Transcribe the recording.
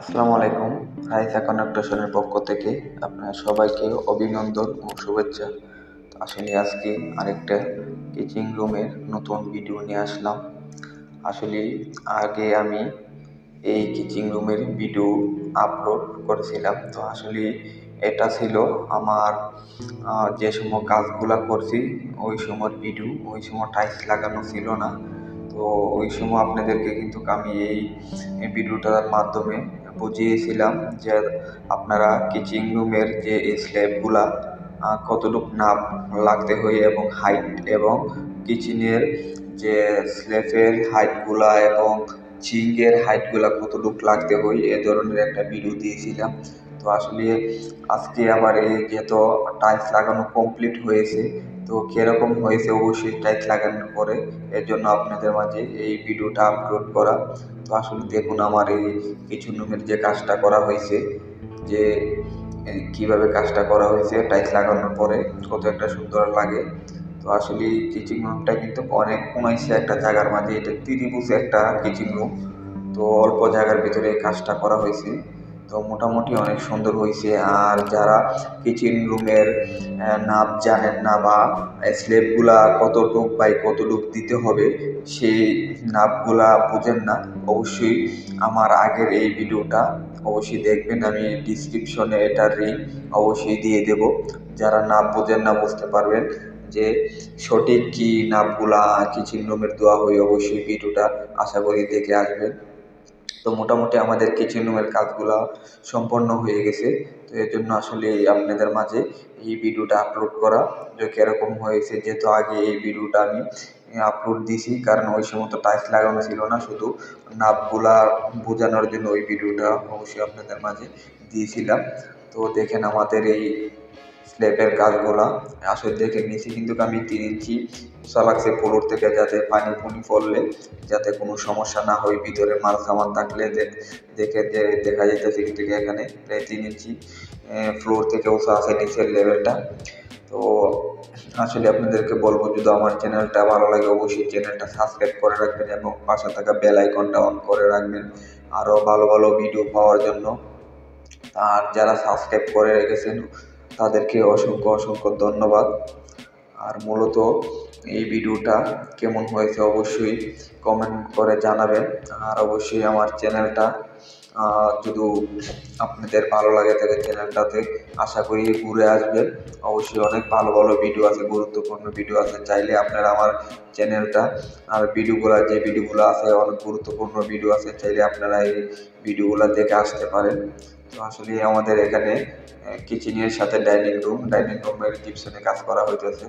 আসসালামু আলাইকুম। রাইসা কনেক্টেশনের পক্ষ থেকে আপনার সবাইকে অভিনন্দন ও শুভেচ্ছা। আসলে আজকে আরেকটা কিচিং রুমের নতুন ভিডিও নিয়ে আসলাম। আসলে আগে আমি এই কিচিং রুমের ভিডিও আপলোড করেছিলাম। তো আসলে এটা ছিল আমার যে সময় কাজগুলা করছি, ওই সময় ভিডিও ওই সময় টাইলস লাগানো ছিল না। তো ওই সময় আপনাদেরকে কিন্তু আমি এই ভিডিওটার মাধ্যমে বুঝিয়েছিলাম যে আপনারা কিচিং রুমের যে এই স্ল্যাবগুলা কতটুকু নাপ লাগতে হয় এবং হাইট এবং কিচেনের যে স্ল্যাবের হাইটগুলা এবং চিংয়ের হাইটগুলা কতটুকু লাগতে হয় এ ধরনের একটা ভিডিও দিয়েছিলাম। তো আসলে আজকে আবার এই যেহেতু টাইলস লাগানো কমপ্লিট হয়েছে তো কীরকম হয়েছে অবশ্যই টাইলস লাগানোর পরে এর জন্য আপনাদের মাঝে এই ভিডিওটা আপলোড করা। তো আসলে দেখুন আমার এই কিছু রুমের যে কাজটা করা হয়েছে, যে কীভাবে কাজটা করা হয়েছে টাইলস লাগানোর পরে কত একটা সুন্দর লাগে। তো আসলে কিচেন রুমটা কিন্তু অনেক কোনাইছে একটা জায়গার মাঝে, এটা ত্রিভুজ একটা কিচেন রুম তো অল্প জায়গার ভিতরে কাজটা করা হয়েছে। তো মোটামুটি অনেক সুন্দর হয়েছে। আর যারা কিচেন রুমের নাপ জানেন না বা স্লেবগুলা কতটুক বাই কতটুক দিতে হবে, সেই নাপগুলা বোঝেন না, অবশ্যই আমার আগের এই ভিডিওটা অবশ্যই দেখবেন। আমি ডিসক্রিপশনে এটার লিঙ্ক অবশ্যই দিয়ে দেব। যারা নাপ বোঝেন না বুঝতে পারবেন যে সঠিক কী নাপগুলা কিচেন রুমের দেওয়া হয় অবশ্যই ভিডিওটা আশা করি দেখে আসবেন। তো মোটামুটি আমাদের কিচেন রুমের কাজগুলো সম্পন্ন হয়ে গেছে। তো এর জন্য আসলে আপনাদের মাঝে এই ভিডিওটা আপলোড করা যে কীরকম হয়েছে, যেহেতু আগে এই ভিডিওটা আমি আপলোড দিছি কারণ ওই সময় তো টাইলস লাগানো ছিল না, শুধু নাপগুলা বোঝানোর জন্য ওই ভিডিওটা অবশ্যই আপনাদের মাঝে দিয়েছিলাম। তো দেখেন আমাদের এই স্ল্যাবের কাজগুলা। আসলে দেখে নিচে কিন্তু আমি তিন ইঞ্চি উঁচা লাগছে ফ্লোর থেকে যাতে পানি পুনি পড়লে যাতে কোনো সমস্যা না হয়, ভিতরে মাল সামান থাকলে দেখে, দেখা যাইতেছে কিন্তু এখানে। প্রায় তিন ইঞ্চি ফ্লোর থেকে উঁচা আছে নিচের লেভেলটা তো আসলে আপনাদেরকে বলব, যদি আমার চ্যানেলটা ভালো লাগে, অবশ্যই চ্যানেলটা সাবস্ক্রাইব করে রাখবেন এবং পাশে থাকা বেল আইকনটা অন করে রাখবেন। আরও ভালো ভালো ভিডিও পাওয়ার জন্য। আর যারা সাবস্ক্রাইব করে রেখেছেন তাদেরকে অসংখ্য অসংখ্য ধন্যবাদ। আর মূলত এই ভিডিওটা কেমন হয়েছে অবশ্যই কমেন্ট করে জানাবেন। আর অবশ্যই আমার চ্যানেলটা যদি আপনাদের ভালো লাগে থাকে চ্যানেলটাতে আশা করি ঘুরে আসবেন। অবশ্যই অনেক ভালো ভালো ভিডিও আছে, গুরুত্বপূর্ণ ভিডিও আছে। চাইলে আপনারা আমার চ্যানেলটা আর ভিডিওগুলো, যে ভিডিওগুলো আছে, অনেক গুরুত্বপূর্ণ ভিডিও আছে, চাইলে আপনারা এই ভিডিওগুলো দেখে আসতে পারেন। তো আসলে আমাদের এখানে কিচেনের সাথে ডাইনিং রুম ডাইনিং রুমের জিপসনে কাজ করা হইতেছে।